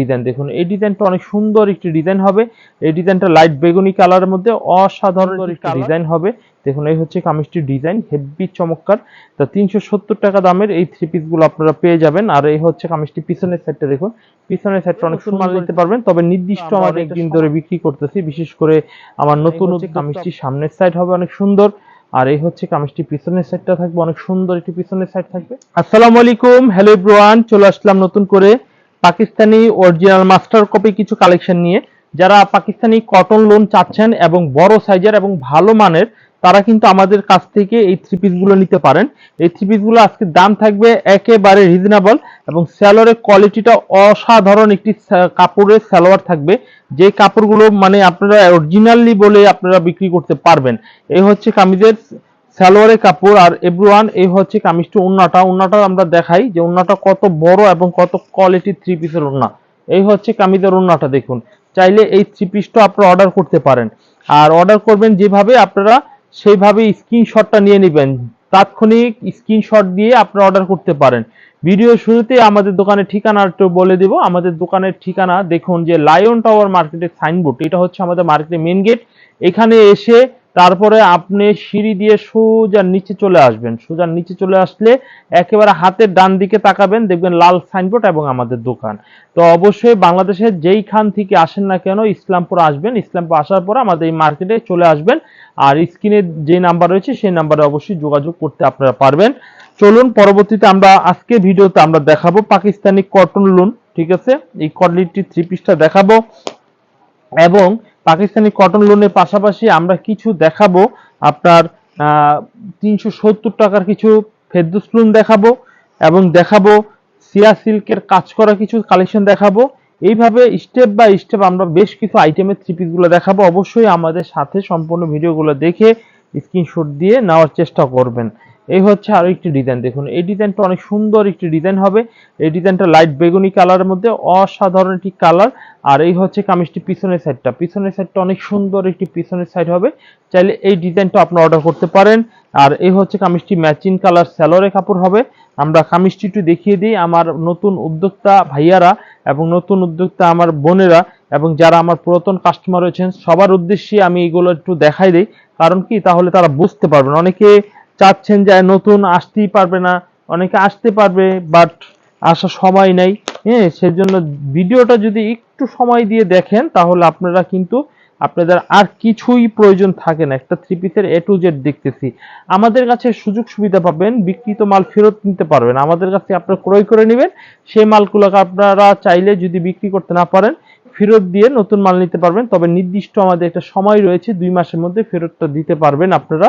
Design দেখুন এই ডিজাইনটা অনেক সুন্দর একটি ডিজাইন হবে। এই ডিজাইনটা লাইট বেগুনি কালারের মধ্যে অসাধারণ একটি ডিজাইন হবে। দেখুন এই হচ্ছে কামিজটির ডিজাইন হেভি চমৎকার। তা তিনশো সত্তর টাকা দামের এই থ্রি পিসগুলো আপনারা পেয়ে যাবেন। আর এই হচ্ছে কামিজটি পিছনের সাইডটা দেখুন। পিছনের সাইডটা অনেক সুন্দর নিতে পারবেন তবে নির্দিষ্ট আমরা আমাদের একটা দিন ধরে বিক্রি করতেছি। বিশেষ করে আমার নতুন কামিজটি সামনের সাইড হবে অনেক সুন্দর। আর এই হচ্ছে কামিজটি পিছনের সাইডটা থাকবে অনেক সুন্দর একটি পিছনের সাইড থাকবে। আসসালামু আলাইকুম। হ্যালো এভরিওয়ান চলে আসলাম নতুন করে। পাকিস্তানি অরিজিনাল মাস্টার কপি কিছু কালেকশন নিয়ে, যারা পাকিস্তানি কটন লোন চাচ্ছেন এবং বড় সাইজের এবং ভালো মানের, তারা কিন্তু আমাদের কাছ থেকে এই থ্রি পিসগুলো নিতে পারেন। এই থ্রি পিসগুলো আজকে দাম থাকবে একেবারে রিজনেবল এবং স্যালোয়ারের কোয়ালিটিটা অসাধারণ একটি কাপড়ের সালোয়ার থাকবে। যে কাপড়গুলো মানে আপনারা অরিজিনালি বলে আপনারা বিক্রি করতে পারবেন। এই হচ্ছে কামিজের সালোয়ারের কাপড় আর এভরিওয়ান এই হচ্ছে কামিজটা উন্নাটা। উন্নাটা আমরা দেখাই যে উন্নাটা কত বড় এবং কত কোয়ালিটি থ্রি পিসের উন্না। এই হচ্ছে কামিজের উন্নাটা দেখুন। চাইলে এই থ্রি পিসটা আপনারা অর্ডার করতে পারেন। আর অর্ডার করবেন যেভাবে আপনারা সেইভাবে স্ক্রিনশটটা নিয়ে নেবেন। তাৎক্ষণিক স্ক্রিনশট দিয়ে আপনারা অর্ডার করতে পারেন। ভিডিও শুরুতে আমাদের দোকানের ঠিকানা বলে দেব। আমাদের দোকানের ঠিকানা দেখুন যে লায়ন টাওয়ার মার্কেটের সাইনবোর্ড এটা হচ্ছে আমাদের মার্কেটের মেন গেট এখানে এসে তারপরে আপনি সিঁড়ি দিয়ে সোজা নিচে চলে আসবেন। সোজা নিচে চলে আসলে একেবারে হাতের ডান দিকে তাকাবেন, দেখবেন লাল সাইনবোর্ড এবং আমাদের দোকান। তো অবশ্যই বাংলাদেশের যেইখান থেকে আসেন না কেন ইসলামপুর আসবেন। ইসলামপুর আসার পর আমাদের এই মার্কেটে চলে আসবেন। আর স্ক্রিনে যে নাম্বার রয়েছে, সেই নাম্বারে অবশ্যই যোগাযোগ করতে আপনারা পারবেন। চলুন, পরবর্তীতে আমরা আজকে ভিডিওতে আমরা দেখাবো পাকিস্তানি কটন লোন ঠিক আছে? এই কোয়ালিটি থ্রি পিসটা দেখাবো। এবং পাকিস্তানি কটন লোনের পাশাপাশি আমরা কিছু দেখাবো। আপনার তিনশো সত্তর টাকার কিছু ফেরদুস লোন দেখাবো এবং দেখাবো সিয়া সিল্কের কাজ করা কিছু কালেকশন দেখাবো। এইভাবে স্টেপ বাই স্টেপ আমরা বেশ কিছু আইটেমের থ্রি পিসগুলো দেখাবো। অবশ্যই আমাদের সাথে সম্পূর্ণ ভিডিওগুলো দেখে স্ক্রিনশট দিয়ে নেওয়ার চেষ্টা করবেন। এই হচ্ছে আরও একটি ডিজাইন দেখুন, এই ডিজাইনটা অনেক সুন্দর একটি ডিজাইন হবে। এই ডিজাইনটা লাইট বেগুনি কালারের মধ্যে, অসাধারণ একটি কালার আর এই হচ্ছে কামিজটি পিছনের সাইডটা পিছনের সাইডটা অনেক সুন্দর একটি পিছনের সাইড হবে। চাইলে এই ডিজাইনটা আপনি অর্ডার করতে পারেন। আর এই হচ্ছে কামিজটি ম্যাচিং কালার স্যালোরে কাপড় হবে। আমরা কামিজটি একটু দেখিয়ে দিই আমার নতুন উদ্যোক্তা ভাইয়ারা এবং নতুন উদ্যোক্তা আমার বোনেরা এবং যারা আমার পুরাতন কাস্টমার রয়েছেন। সবার উদ্দেশ্যে আমি এগুলো একটু দেখাই দিই। কারণ কি? তাহলে তারা বুঝতে পারবেন। অনেকে চাচ্ছেন যে নতুন আসতেই পারবে না। অনেকে আসতে পারবে বাট আসার সময় নেই। হ্যাঁ সেজন্য ভিডিওটা যদি একটু সময় দিয়ে দেখেন, তাহলে আপনারা কিন্তু আপনাদের আর কিছুই প্রয়োজন থাকে না। একটা থ্রি পিসের এ টু জেড দেখতেছি। আমাদের কাছে সুযোগ সুবিধা পাবেন, বিক্রিত মাল ফেরত নিতে পারবেন। আমাদের কাছে আপনারা ক্রয় করে নেবেন। সেই মালগুলোকে আপনারা চাইলে যদি বিক্রি করতে না পারেন ফেরত দিয়ে নতুন মাল নিতে পারবেন, তবে নির্দিষ্ট আমাদের একটা সময় রয়েছে, দুই মাসের মধ্যে ফেরতটা দিতে পারবেন আপনারা।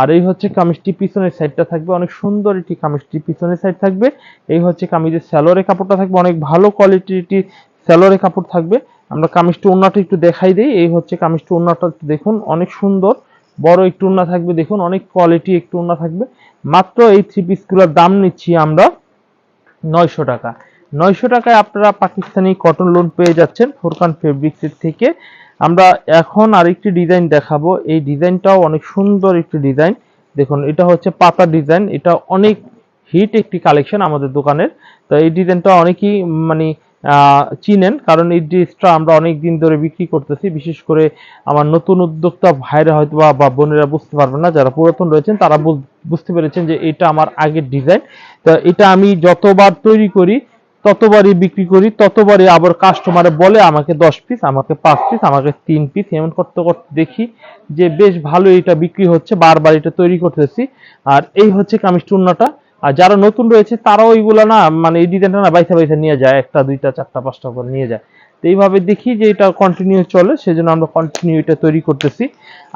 আর এই হচ্ছে কামিজটি, পিছনের সাইডটা থাকবে, অনেক সুন্দর একটি কামিজটি, পিছনের সাইড থাকবে। এই হচ্ছে কামিজের স্যালোরে কাপড়টা থাকবে, অনেক ভালো কোয়ালিটির স্যালোরে কাপড় থাকবে। আমরা কামিজটি ওন্নাটা একটু দেখাই দিই, এই হচ্ছে কামিজটি একটু দেখুন, অনেক সুন্দর। বড় একটু ওন্না থাকবে, দেখুন, অনেক কোয়ালিটি একটু ওন্না থাকবে। মাত্র এই থ্রি পিসগুলোর দাম নিচ্ছি আমরা নয়শো টাকা। নয়শো টাকায় আপনারা পাকিস্তানি কটন লোন পেয়ে যাচ্ছেন ফোরকান ফেব্রিক্সের থেকে। আমরা এখন আরেকটি ডিজাইন দেখাবো। এই ডিজাইনটাও অনেক সুন্দর একটি ডিজাইন দেখুন, এটা হচ্ছে পাতা ডিজাইন এটা অনেক হিট একটি কালেকশন আমাদের দোকানের। তো এই ডিজাইনটা অনেকেই মানে চিনেন। কারণ এই ড্রেসটা আমরা অনেক দিন ধরে বিক্রি করতেছি। বিশেষ করে আমার নতুন উদ্যোক্তা ভাইরা হয়তো বা- বোনেরা বুঝতে পারবেন না, যারা পুরাতন রয়েছেন, তারা বুঝ- বুঝতে পেরেছেন যে এটা আমার আগের ডিজাইন তো এটা আমি যতবার তৈরি করি ততবারই বিক্রি করি, ততবারই আবার কাস্টমারে বলে আমাকে দশ পিস আমাকে পাঁচ পিস আমাকে তিন পিস এমন করতে করতে দেখি যে বেশ ভালো এটা বিক্রি হচ্ছে, বারবার এটা তৈরি করতেছি। আর এই হচ্ছে কামিজ আর যারা নতুন রয়েছে, তারাও এইগুলো না মানে এই ডিজাইনটা না বাইসা বাইসা নিয়ে যায়, একটা, দুইটা, চারটা, পাঁচটা করে নিয়ে যায়। তো এইভাবে দেখি যে এটা কন্টিনিউ চলে, সেজন্য আমরা কন্টিনিউ এটা তৈরি করতেছি।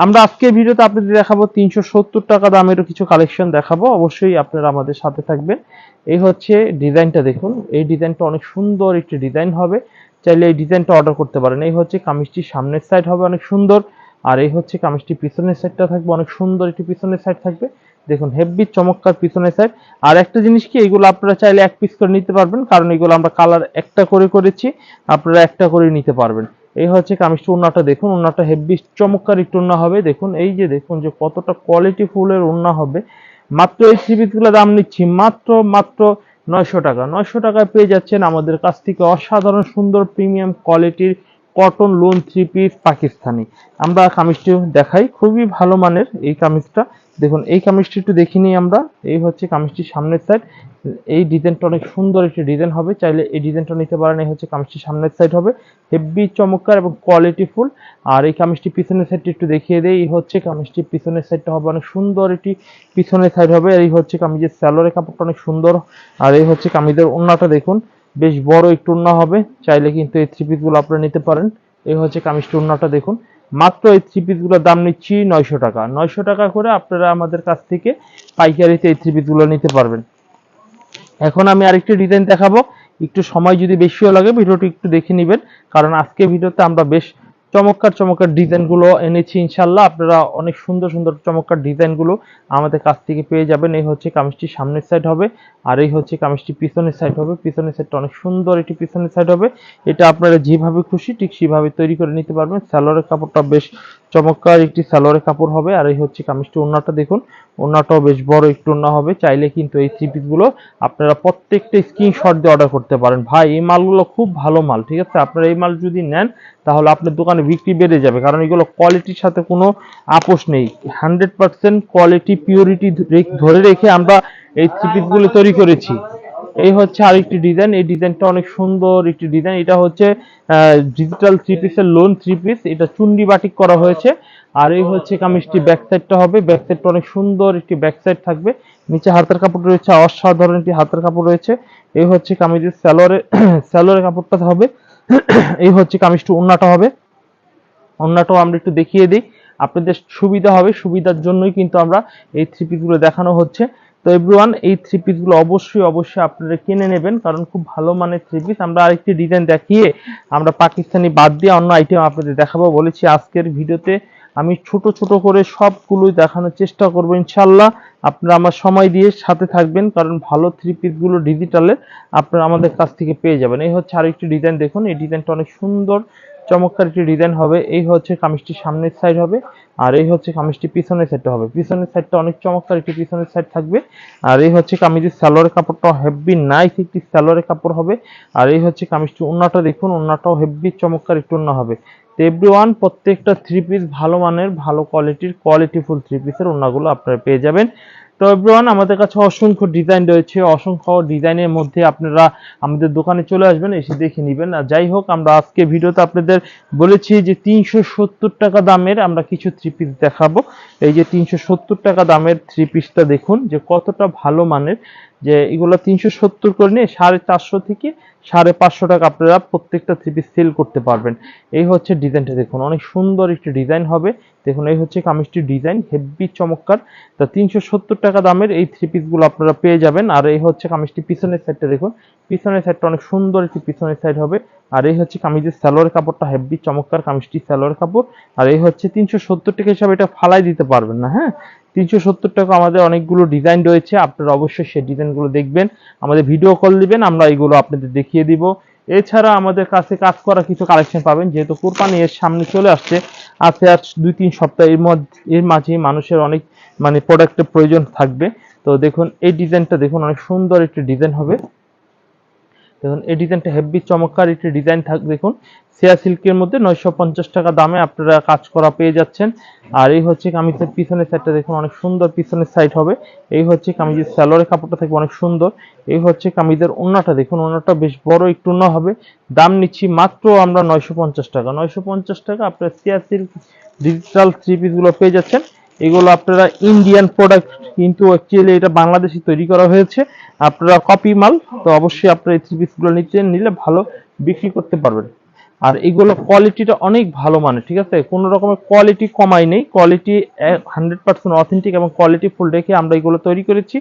আমরা আজকে ভিডিওতে আপনাদের দেখাবো তিনশো সত্তর টাকা দামেরও কিছু কালেকশন দেখাবো। অবশ্যই আপনারা আমাদের সাথে থাকবেন। এই হচ্ছে ডিজাইনটা দেখুন। এই ডিজাইনটা অনেক সুন্দর একটি ডিজাইন হবে। চাইলে এই ডিজাইনটা অর্ডার করতে পারেন। এই হচ্ছে কামিজটি সামনের সাইড হবে অনেক সুন্দর। আর এই হচ্ছে কামিজটি পিছনের সাইডটা থাকবে অনেক সুন্দর একটি পিছনের সাইড থাকবে। দেখুন হেভি চমৎকার পিছনের সাইড আর একটা জিনিস কি, এগুলো আপনারা চাইলে এক পিস করে নিতে পারবেন, কারণ এগুলো আমরা কালার একটা করে করেছি, আপনারা একটা করে নিতে পারবেন। এই হচ্ছে কামিজটা ওন্নাটা দেখুন ওন্নাটা হেভি চমৎকার একটু ওন্না হবে। দেখুন, এই যে দেখুন যে কতটা কোয়ালিটি ফুলের ওন্না হবে। মাত্র এই থ্রি পিসগুলো দাম নিচ্ছি, মাত্র মাত্র নয়শো টাকা। নয়শো টাকায় পেয়ে যাচ্ছেন আমাদের কাছ থেকে অসাধারণ সুন্দর প্রিমিয়াম কোয়ালিটির cotton lawn three piece Pakistani. আমরা কামিজটি দেখাই, খুবই ভালো মানের এই কামিজটা। দেখুন, এই কামিজটি একটু দেখে নিই আমরা। এই হচ্ছে কামিজটির সামনের সাইড এই ডিজাইনটা অনেক সুন্দর একটি ডিজাইন হবে। চাইলে এই ডিজাইনটা নিতে পারেন, এই হচ্ছে কামিজটির সামনের সাইড হবে। হেভি চমৎকার এবং কোয়ালিটি ফুল আর এই কামিজটি পিছনের সাইডটি একটু দেখিয়ে দেই। এই হচ্ছে কামিজটির পিছনের সাইডটা হবে অনেক সুন্দর একটি পিছনের সাইড হবে। এই হচ্ছে কামিজের স্যালোরের কাপড়টা অনেক সুন্দর। আর এই হচ্ছে কামিজের ওন্নাটা দেখুন, বেশ বড় একটু ওন্না হবে। চাইলে কিন্তু এই থ্রি পিসগুলো আপনারা নিতে পারেন। এই হচ্ছে কামিজটির ওন্নাটা দেখুন। মাত্র এই থ্রি পিসগুলোর দাম নিচ্ছি নয়শো টাকা। নয়শো টাকা করে আপনারা আমাদের কাছ থেকে পাইকারিতে এই থ্রি পিসগুলো নিতে পারবেন। এখন আমি আরেকটি ডিজাইন দেখাবো। একটু সময় যদি বেশিও লাগে, ভিডিওটি একটু দেখে নেবেন। কারণ আজকে ভিডিওতে আমরা বেশ চমৎকার চমৎকার ডিজাইনগুলো এনেছি ইনশাল্লাহ আপনারা অনেক সুন্দর সুন্দর, চমৎকার ডিজাইনগুলো আমাদের কাছ থেকে পেয়ে যাবেন। এই হচ্ছে কামিজটি সামনের সাইড হবে আর এই হচ্ছে কামিজটি পিছনের সাইড হবে। পিছনের সাইডটা অনেক সুন্দর একটি পিছনের সাইড হবে। এটা আপনারা যেভাবে খুশি ঠিক সেভাবে তৈরি করে নিতে পারবেন। স্যালোয়ারের কাপড়টা বেশ চমৎকার একটি স্যালোয়ারের কাপড় হবে আর এই হচ্ছে কামিজটি ওন্নাটা দেখুন। ওন্নাটাও বেশ বড় একটু ওন্না হবে। চাইলে কিন্তু এই থ্রি পিসগুলো আপনারা প্রত্যেকটা স্ক্রিনশট দিয়ে অর্ডার করতে পারেন। ভাই, এই মালগুলো খুব ভালো মাল, ঠিক আছে? আপনারা এই মাল যদি নেন তাহলে আপনার দোকানে বিক্রি বেড়ে যাবে, কারণ এগুলো কোয়ালিটির সাথে কোনো আপোষ নেই। হান্ড্রেড পার্সেন্ট কোয়ালিটি পিওরিটি ধরে রেখে আমরা এই থ্রি পিসগুলো তৈরি করেছি। এই হচ্ছে আরেকটি ডিজাইন এই ডিজাইনটা অনেক সুন্দর একটি ডিজাইন এটা হচ্ছে ডিজিটাল থ্রি পিসের লোন থ্রি পিস এটা চুন্ডি বাটিক করা হয়েছে। আর এই হচ্ছে কামিজটি ব্যাক সাইডটা হবে ব্যাক সাইডটা অনেক সুন্দর একটি ব্যাক সাইড থাকবে। নিচে হাতের কাপড় রয়েছে, অসাধারণ একটি হাতের কাপড় রয়েছে। এই হচ্ছে কামিজের স্যালোয়ারের স্যালোয়ারের কাপড়টা হবে, এই হচ্ছে কামিজটি ওন্নাটা হবে। ওন্নাটাও আমরা একটু দেখিয়ে দিই। আপনাদের সুবিধা হবে, সুবিধার জন্যই কিন্তু আমরা এই থ্রি পিসগুলো দেখানো হচ্ছে। তো এভরিওয়ান এই থ্রি পিসগুলো অবশ্যই অবশ্যই আপনারা কিনে নেবেন, কারণ খুব ভালো মানের থ্রি পিস আমরা আরেকটি ডিজাইন দেখিয়ে আমরা পাকিস্তানি বাদ দিয়ে অন্য আইটেম আপনাদের দেখাবো। বলেছি আজকের ভিডিওতে আমি ছোট ছোট করে সবগুলোই দেখানোর চেষ্টা করব ইনশাল্লাহ আপনারা আমার সময় দিয়ে সাথে থাকবেন, কারণ ভালো থ্রি পিসগুলো ডিজিটালের আপনারা আমাদের কাছ থেকে পেয়ে যাবেন। এই হচ্ছে আরেকটি ডিজাইন দেখুন, এই ডিজাইনটা অনেক সুন্দর। চমৎকার একটি ডিজাইন হবে। এই হচ্ছে কামিজটি সামনের সাইড হবে আর এই হচ্ছে কামিজটি পিছনের সাইডটা হবে। পিছনের সাইডটা অনেক চমৎকার একটি পিছনের সাইড থাকবে। আর এই হচ্ছে কামিজের স্যালোয়ারের কাপড়টা হেভি নাইস একটি স্যালোয়ারের কাপড় হবে। আর এই হচ্ছে কামিজটি ওন্নাটা দেখুন, ওন্নাটাও হেভি চমৎকার একটু ওন্না হবে। তো এভরিওয়ান প্রত্যেকটা থ্রি পিস ভালো মানের, ভালো কোয়ালিটির কোয়ালিটিফুল থ্রি পিসের ওন্নাগুলো আপনারা পেয়ে যাবেন। তো এভরিওয়ান আমাদের কাছে অসংখ্য ডিজাইন রয়েছে। অসংখ্য ডিজাইনের মধ্যে আপনারা আমাদের দোকানে চলে আসবেন, এসে দেখে নেবেন। আর যাই হোক, আমরা আজকে ভিডিওতে আপনাদের বলেছি যে তিনশো সত্তর টাকা দামের আমরা কিছু থ্রি পিস দেখাবো। এই যে তিনশো সত্তর টাকা দামের থ্রি পিসটা দেখুন, যে কতটা ভালো মানের। যে এগুলো তিনশো সত্তর করে নিয়ে সাড়ে চারশো থেকে সাড়ে পাঁচশো টাকা আপনারা প্রত্যেকটা থ্রি পিস সেল করতে পারবেন। এই হচ্ছে ডিজাইনটা দেখুন, অনেক সুন্দর একটি ডিজাইন হবে। দেখুন, এই হচ্ছে কামিজটির ডিজাইন, হেভি চমৎকার। তা তিনশো সত্তর টাকা দামের এই থ্রি পিসগুলো আপনারা পেয়ে যাবেন। আর এই হচ্ছে কামিজটি পিছনের সাইডটা দেখুন, পিছনের সাইডটা অনেক সুন্দর একটি পিছনের সাইড হবে। আর এই হচ্ছে কামিজের স্যালোয়ার কাপড়টা, হেভি চমৎকার কামিজটি স্যালোয়ার কাপড়। আর এই হচ্ছে তিনশো সত্তর টাকা হিসাবে এটা ফালাই দিতে পারবেন না হ্যাঁ? তিনশো সত্তর টাকা আমাদের অনেকগুলো ডিজাইন রয়েছে। আপনারা অবশ্যই সেই ডিজাইনগুলো দেখবেন। আমাদের ভিডিও কল দিবেন, আমরা এইগুলো আপনাদের দেখিয়ে দিব। এছাড়া আমাদের কাছে কাজ করা কিছু কালেকশন পাবেন, যেহেতু কোরবানি এর সামনে চলে আসছে। আছে আজ দুই তিন সপ্তাহ এর মধ্যে, এর মাঝে মানুষের অনেক মানে প্রোডাক্টের প্রয়োজন থাকবে। তো দেখুন, এই ডিজাইনটা দেখুন, অনেক সুন্দর একটি ডিজাইন হবে। দেখুন, এই ডিজাইনটা হেভি চমৎকার একটি ডিজাইন থাক, দেখুন। সিয়া সিল্কের মধ্যে নয়শো পঞ্চাশ টাকা দামে আপনারা কাজ করা পেয়ে যাচ্ছেন। আর এই হচ্ছে কামিজের পিছনের সাইডটা দেখুন, অনেক সুন্দর পিছনের সাইড হবে। এই হচ্ছে কামিজের স্যালোয়ারের কাপড়টা থাকবে অনেক সুন্দর। এই হচ্ছে কামিজের ওন্নাটা, দেখুন, ওন্নাটা বেশ বড় একটু ওন্না হবে। দাম নিচ্ছি মাত্র আমরা নয়শো পঞ্চাশ টাকা। নয়শো পঞ্চাশ টাকা আপনারা সিয়া সিল্ক ডিজিটাল থ্রি পিসগুলো পেয়ে যাচ্ছেন। এগুলো আপনারা ইন্ডিয়ান প্রোডাক্ট কিন্তু অ্যাকচুয়ালি এটা বাংলাদেশে তৈরি করা হয়েছে। আপনারা কপি মাল, তো অবশ্যই আপনারা এই থ্রি পিসগুলো নিতে নিলে ভালো বিক্রি করতে পারবেন। আর এগুলো কোয়ালিটিটা অনেক ভালো মানে ঠিক আছে? কোনো রকমের কোয়ালিটি কমাই নেই। কোয়ালিটি হান্ড্রেড পার্সেন্ট অথেন্টিক এবং কোয়ালিটি ফুল রেখে আমরা এগুলো তৈরি করেছি।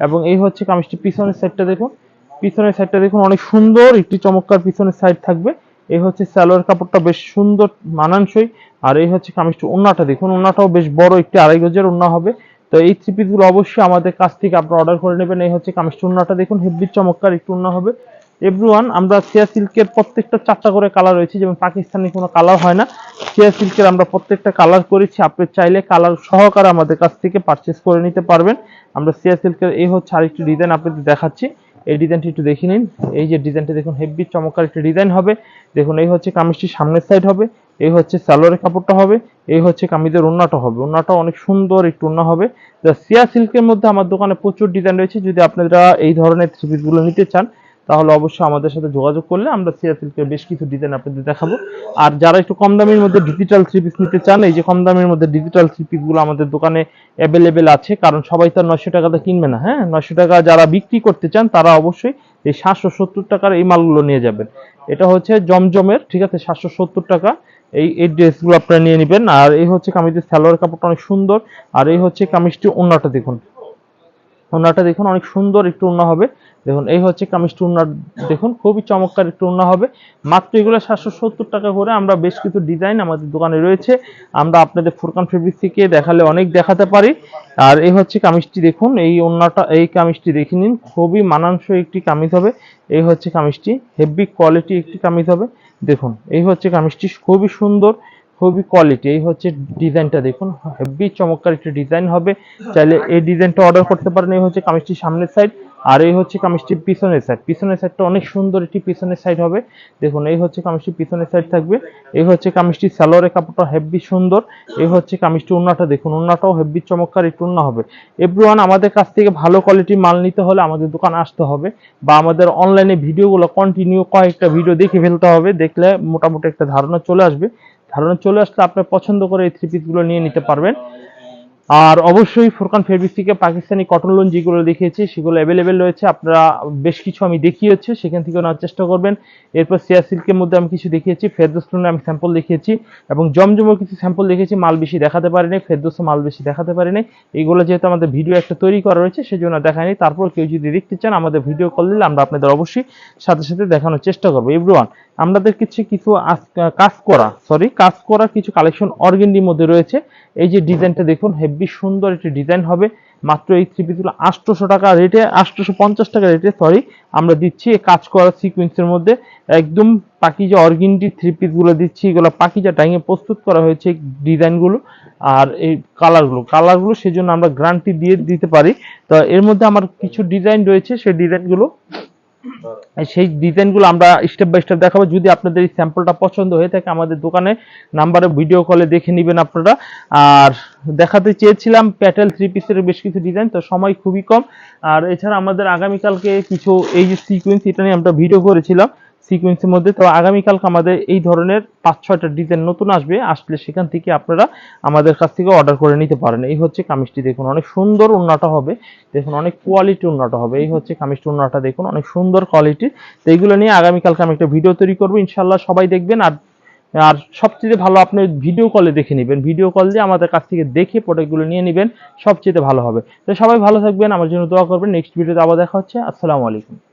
এবং এই হচ্ছে কামিজটি পিছনের সাইডটা দেখুন। পিছনের সাইডটা দেখুন, অনেক সুন্দর, একটি চমৎকার পিছনের সাইড থাকবে। এই হচ্ছে সালোয়ার কাপড়টা বেশ সুন্দর, মানানসই। আর এই হচ্ছে কামিজটি, ওন্নাটা দেখুন, ওন্নাটাও বেশ বড় একটি আড়াই গজের ওন্না হবে। তো এই থ্রি পিসগুলো অবশ্যই আমাদের কাছ থেকে আপনারা অর্ডার করে নেবেন। এই হচ্ছে কামিজটি, ওন্নাটা দেখুন হেভি চমৎকার একটু ওন্না হবে। এভরিওয়ান আমরা সিয়া সিল্কের প্রত্যেকটা চারটা করে কালার রয়েছে, যেমন পাকিস্তানি কোনো কালার হয় না। সিয়া সিল্কের আমরা প্রত্যেকটা কালার করেছি, আপনি চাইলে কালার সহকারে আমাদের কাছ থেকে পারচেস করে নিতে পারবেন। আমরা সিয়া সিল্কের এই হচ্ছে আরেকটি ডিজাইন আপনাদের দেখাচ্ছি। এই ডিজাইনটি একটু দেখে নিন। এই যে ডিজাইনটা দেখুন, হেভি চমৎকার একটি ডিজাইন হবে। দেখুন, এই হচ্ছে কামিজটির সামনের সাইড হবে, এই হচ্ছে সালোয়ারের কাপড়টা হবে, এই হচ্ছে কামিজের ওন্নাটা হবে। ওন্নাটা অনেক সুন্দর একটু ওন্না হবে। সিয়া সিল্কের মধ্যে আমার দোকানে প্রচুর ডিজাইন রয়েছে। যদি আপনারা এই ধরনের থ্রি পিসগুলো নিতে চান তাহলে অবশ্যই আমাদের সাথে যোগাযোগ করলে আমরা সিয়া সিল্কের বেশ কিছু ডিজাইন আপনাদের দেখাবো। আর যারা একটু কম দামের মধ্যে ডিজিটাল থ্রি পিস নিতে চান, এই যে কম দামের মধ্যে ডিজিটাল থ্রি পিসগুলো আমাদের দোকানে অ্যাভেলেবেল আছে, কারণ সবাই তো নয়শো টাকাতে কিনবে না হ্যাঁ? নয়শো টাকা যারা বিক্রি করতে চান, তারা অবশ্যই এই সাতশো সত্তর টাকার এই মালগুলো নিয়ে যাবেন। এটা হচ্ছে জমজমের, ঠিক আছে? সাতশো সত্তর টাকা এই এই ড্রেসগুলো আপনারা নিয়ে নেবেন। আর এই হচ্ছে কামিজের সালোয়ার কাপড়টা অনেক সুন্দর। আর এই হচ্ছে কামিজটি ওন্নাটা দেখুন। ওন্নাটা দেখুন, অনেক সুন্দর একটু ওন্না হবে। দেখুন, এই হচ্ছে কামিজটি ওন্না দেখুন, খুবই চমৎকার ওন্না হবে। মাত্র এগুলো সাতশো সত্তর টাকা করে আমরা বেশ কিছু ডিজাইন আমাদের দোকানে রয়েছে। আমরা আপনাদের ফুরকান ফেব্রিক থেকে দেখালে অনেক দেখাতে পারি। আর এই হচ্ছে কামিজটি, দেখুন, এই ওন্নাটা, এই কামিজটি দেখে নিন। খুবই মানানসই একটি কামিজ হবে। এই হচ্ছে কামিজটি, হেভি কোয়ালিটি একটি কামিজ হবে। দেখুন, এই হচ্ছে কামিজটি, খুবই সুন্দর, খুবই কোয়ালিটি। এই হচ্ছে ডিজাইনটা, দেখুন, হেভি চমৎকার একটি ডিজাইন হবে। চাইলে এই ডিজাইনটা অর্ডার করতে পারেন। এই হচ্ছে কামিজটি সামনের সাইড। আর এই হচ্ছে কামিজটির পিছনের সাইড পিছনের সাইডটা অনেক সুন্দর একটি পিছনের সাইড হবে। দেখুন, এই হচ্ছে কামিজটির পিছনের সাইড থাকবে। এই হচ্ছে কামিজটি সালোয়ারের কাপড়টা হেভি সুন্দর। এই হচ্ছে কামিজটি উন্নাটা দেখুন উন্নাটাও হেভি চমৎকার একটু উন্না হবে। এভরিওয়ান, আমাদের কাছ থেকে ভালো কোয়ালিটির মাল নিতে হলে আমাদের দোকান আসতে হবে বা আমাদের অনলাইনে ভিডিওগুলো কন্টিনিউ কয়েকটা ভিডিও দেখে ফেলতে হবে। দেখলে মোটামুটি একটা ধারণা চলে আসবে। ধারণা চলে আসলে আপনার পছন্দ করে এই থ্রি পিসগুলো নিয়ে নিতে পারবেন। আর অবশ্যই ফুরকান ফেব্রিক থেকে পাকিস্তানি কটন লোন যেগুলো দেখিয়েছি, সেগুলো অ্যাভেলেবেল রয়েছে। আপনারা বেশ কিছু আমি দেখিয়েছি, সেখান থেকে নেওয়ার চেষ্টা করবেন। এরপর সিয়া সিল্কের মধ্যে আমি কিছু দেখিয়েছি, ফেরদোস লোনে আমি স্যাম্পল দেখিয়েছি এবং জমজমের কিছু স্যাম্পল দেখেছি মাল বেশি দেখাতে পারিনি ফেরদোস মাল বেশি দেখাতে পারিনি। এইগুলো যেহেতু আমাদের ভিডিও একটা তৈরি করা রয়েছে সেই সেজন্য দেখায়নি। তারপর কেউ যদি দেখতে চান, আমাদের ভিডিও কল দিলে আমরা আপনাদের অবশ্যই সাথে সাথে দেখানোর চেষ্টা করব। এভরিওয়ান আমাদের কিছু কিছু কাজ করা সরি কাজ করা কিছু কালেকশন অর্গেন্ডির মধ্যে রয়েছে। এই যে ডিজাইনটা দেখুন হেভি সুন্দর একটি ডিজাইন হবে। মাত্র এই থ্রি পিসগুলো টাকা রেটে আটশোশো পঞ্চাশ টাকা রেটে সরি আমরা দিচ্ছি কাজ করা সিকুয়েন্সের মধ্যে। একদম পাকিজা অর্গিনটি থ্রি পিসগুলো দিচ্ছি, এগুলো পাকিজা টাইমে প্রস্তুত করা হয়েছে ডিজাইনগুলো আর এই কালারগুলো কালারগুলো সেজন্য আমরা গ্যারান্টি দিয়ে দিতে পারি। তো এর মধ্যে আমার কিছু ডিজাইন রয়েছে, সেই ডিজাইনগুলো সেই ডিজাইনগুলো আমরা স্টেপ বাই স্টেপ দেখাবো। যদি আপনাদের এই স্যাম্পলটা পছন্দ হয়ে থাকে, আমাদের দোকানে নাম্বারে ভিডিও কলে দেখে নেবেন আপনারা। আর দেখাতে চেয়েছিলাম প্যাটেল থ্রি পিসের বেশ কিছু ডিজাইন তো সময় খুবই কম। আর এছাড়া আমাদের আগামীকালকে কিছু এই যে সিকুয়েন্স এটা নিয়ে আমরা ভিডিও করেছিলাম। সিকুয়েন্সের মধ্যে। তো আগামীকালকে আমাদের এই ধরনের পাঁচ, ছয়টা ডিজাইন নতুন আসবে, আসলে সেখান থেকে আপনারা আমাদের কাছ থেকে অর্ডার করে নিতে পারেন। এই হচ্ছে কামিজটি, দেখুন অনেক সুন্দর উন্নাটা হবে। দেখুন অনেক কোয়ালিটি উন্নাটা হবে। এই হচ্ছে কামিজটি উন্নাটা দেখুন অনেক সুন্দর কোয়ালিটির তো এইগুলো নিয়ে আগামীকালকে আমি একটা ভিডিও তৈরি করব। ইনশাল্লাহ সবাই দেখবেন। আর আর সবচেয়ে ভালো আপনি ভিডিও কলে দেখে নেবেন। ভিডিও কল দিয়ে আমাদের কাছ থেকে দেখে প্রোডাক্টগুলো নিয়ে নেবেন। সবচেয়ে ভালো হবে। তো সবাই ভালো থাকবেন। আমার জন্য দোয়া করবেন। নেক্সট ভিডিওতে আবার দেখা হচ্ছে। আসসালামু আলাইকুম।